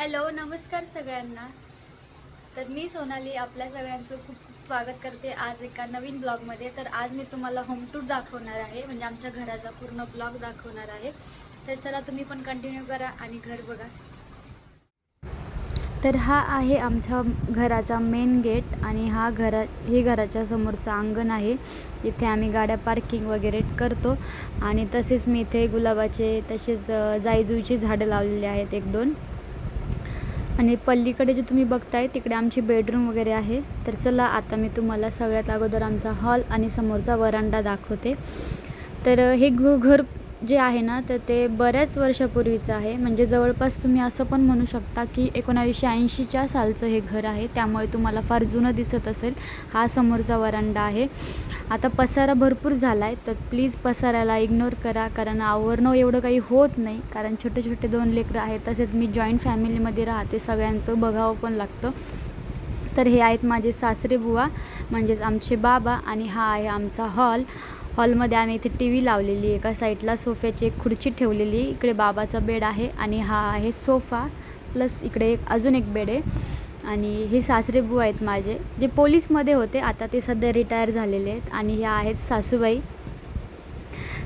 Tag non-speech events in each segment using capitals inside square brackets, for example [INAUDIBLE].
Hello नमस्कार सगळ्यांना. तर मी सोनाली आपल्या सगळ्यांचं खूप खूप स्वागत करते आज एका नवीन ब्लॉगमध्ये. तर आज मी तुम्हाला होम टूर दाखवणार आहे. म्हणजे आमच्या घराचा पूर्ण ब्लॉग दाखवणार आहे. तर चला तुम्ही पण कंटिन्यू करा आणि घर बघा. तर हा आहे आमच्या घराचा मेन गेट आणि हा घरा हे घराच्या समोरचं अंगण आहे. इथे आम्ही गाड्या पार्किंग वगैरे करतो. आणि तसेच मी इथे गुलाबाचे तसेच अ, झाडं लावलेली आहेत एक दोन. आणि पल्लीकडे जे तुम्ही बघताय तिकडे आमची बेडरूम वगैरे आहे. तर चला आता मी तुम्हाला सगळ्यात अगोदर आमचा हॉल आणि समोरचा वरांडा दाखवते. तर हे घ घर जे आहे ना तर ते बऱ्याच वर्षापूर्वीचं आहे. म्हणजे जवळपास तुम्ही असं पण म्हणू शकता की एकोणावीसशे ऐंशीच्या सालचं हे घर आहे. त्यामुळे तुम्हाला फार जुनं दिसत असेल. हा समोरचा वरांडा आहे. आता पसारा भरपूर झाला आहे तर प्लीज पसाऱ्याला इग्नोर करा. कारण आवरणं एवढं काही होत नाही. कारण छोटे छोटे दोन लेकरं आहेत. तसेच मी जॉईंट फॅमिलीमध्ये राहते. सगळ्यांचं बघावं पण लागतं. तर हे आहेत माझे सासरे बुवा म्हणजेच आमचे बाबा आणि हा आहे आमचा हॉल. हॉलमध्ये आम्ही इथे टी व्ही लावलेली एका साईडला सोफ्याची एक खुर्ची ठेवलेली इकडे बाबाचा बेड आहे आणि हा आहे सोफा प्लस इकडे एक अजून एक बेड आहे. आणि हे सासरे बुवा आहेत माझे जे पोलीसमध्ये होते. आता ते सध्या रिटायर झालेले आहेत. आणि ह्या आहेत सासूबाई.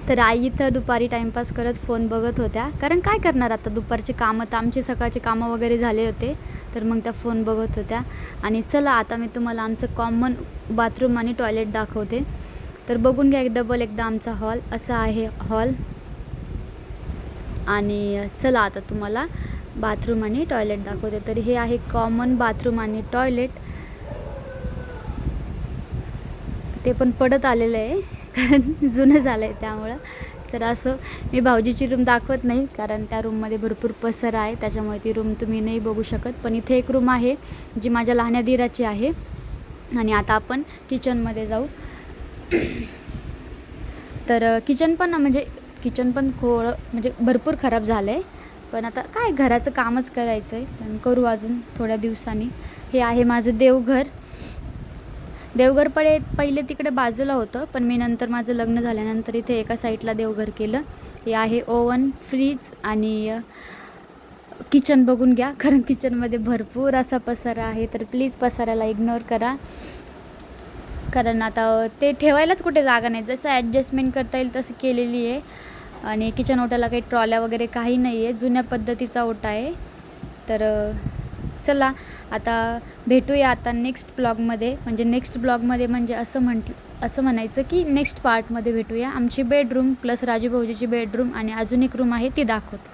तर आई इथं दुपारी टाईमपास करत फोन बघत होत्या. कारण काय करणार आता? दुपारचे कामं तर आमचे सकाळचे कामं वगैरे झाले होते. तर मग त्या फोन बघत होत्या. आणि चला आता मी तुम्हाला आमचं कॉमन बाथरूम आणि टॉयलेट दाखवते. तर बघून घ्या एक डबल एकदा आमचा हॉल असा आहे हॉल आणि चला आता तुम्हाला बाथरूम आणि टॉयलेट दाखवते. तर हे आहे कॉमन बाथरूम आणि टॉयलेट ते पण पडत आलेलं आहे. कारण जुनं झालं आहे त्यामुळं. तर असं मी भाऊजीची रूम दाखवत नाही कारण त्या रूममध्ये भरपूर पसर आहे. त्याच्यामुळे ती रूम तुम्ही नाही बघू शकत. पण इथे एक रूम आहे जी माझ्या लहान्या दिराची आहे. आणि आता आपण किचनमध्ये जाऊ. तर किचन पण म्हणजे किचन पण खोळ म्हणजे भरपूर खराब झालं आहे पण आता काय घराचं कामच करायचं आहे पण करू अजून थोड्या दिवसांनी. हे आहे माझं देवघर. देवघरपडे पहिले तिकडे बाजूला होतं पण मी नंतर माझं लग्न झाल्यानंतर इथे एका साईडला देवघर केलं. हे आहे ओवन फ्रीज आणि किचन बघून घ्या [LAUGHS] कारण किचनमध्ये भरपूर असा पसारा आहे. तर प्लीज पसाऱ्याला इग्नोर करा. कारण आता ते ठेवायलाच कुठे जागा नाही. जसं ॲडजस्टमेंट करता येईल तसं केलेली आहे. आणि किचन ओट्याला काही ट्रॉल्या वगैरे काही नाही आहे जुन्या पद्धतीचा ओटा आहे. तर चला आता भेटूया आता नेक्स्ट ब्लॉगमध्ये म्हणजे नेक्स्ट ब्लॉगमध्ये म्हणजे असं म्हंट असं म्हणायचं की नेक्स्ट पार्टमध्ये भेटूया. आमची बेडरूम प्लस राजू भाऊजीची बेडरूम आणि अजून एक रूम आहे ती दाखवते.